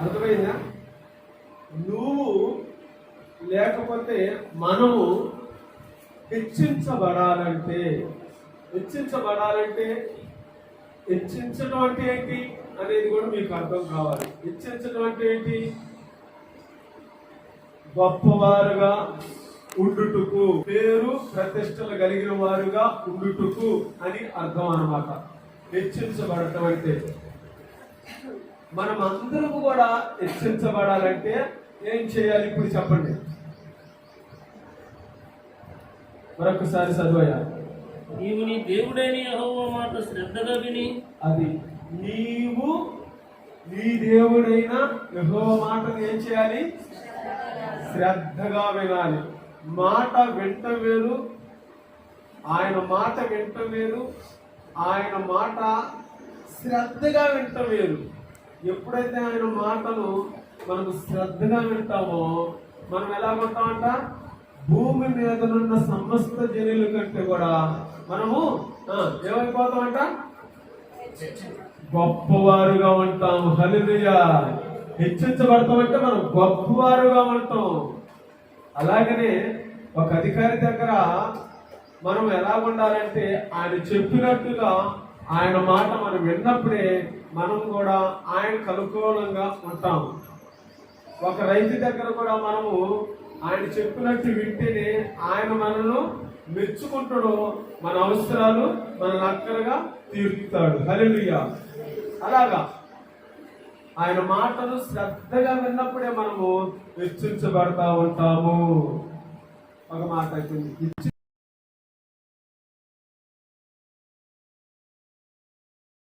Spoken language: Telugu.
అర్థమైందా? నువ్వు లేకపోతే మనము హెచ్చించబడాలంటే హెచ్చించబడాలంటే హెచ్చించడం అంటే ఏంటి అనేది కూడా మీకు అర్థం కావాలి. హెచ్చించడం అంటే ఏంటి? గొప్పవారుగా ఉండుటకు పేరు ప్రతిష్టలు కలిగిన వారుగా ఉండుటకు అని అర్థం అన్నమాట. హెచ్చించబడటం అంటే. మనం అందరం కూడా హెచ్చరించబడాలంటే ఏం చేయాలి ఇప్పుడు చెప్పండి. మరొకసారి చదువయ్యా. నీవు నీ దేవుడైన యెహోవా మాట శ్రద్ధగా విని అది నీవు నీ దేవుడైన యెహోవా మాటను ఏం చేయాలి? శ్రద్ధగా వినాలి. మాట వెంట వేరు. ఆయన మాట వెంట వేరు. ఆయన మాట శ్రద్ధగా వింట వేరు. ఎప్పుడైతే ఆయన మాటలు మనకు శ్రద్ధగా వింటామో మనం ఎలా ఉంటామంట భూమి మీదనున్న సమస్త జనుల కంటే కూడా మనము ఏమైపోతామంట? గొప్పవారుగా ఉంటాం హల్లెలూయా. హెచ్చించబడతామంటే మనం గొప్పవారుగా ఉంటాం. అలాగనే ఒక అధికారి దగ్గర మనం ఎలా ఉండాలంటే ఆయన చెప్పినట్టుగా ఆయన మాట మనం విన్నప్పుడే మనం కూడా ఆయనకు అనుకూలంగా ఉంటాము. ఒక రైతు దగ్గర కూడా మనము ఆయన చెప్పినట్టు వింటేనే ఆయన మనను మెచ్చుకుంటాడు మన అవసరాలు మన అక్కరగా తీరుతాడు. హల్లెలూయా. అలాగా. ఆయన మాటలు శ్రద్ధగా విన్నప్పుడే మనము హెచ్చించబడతా ఉంటాము. ఒక మాట అయిపోయింది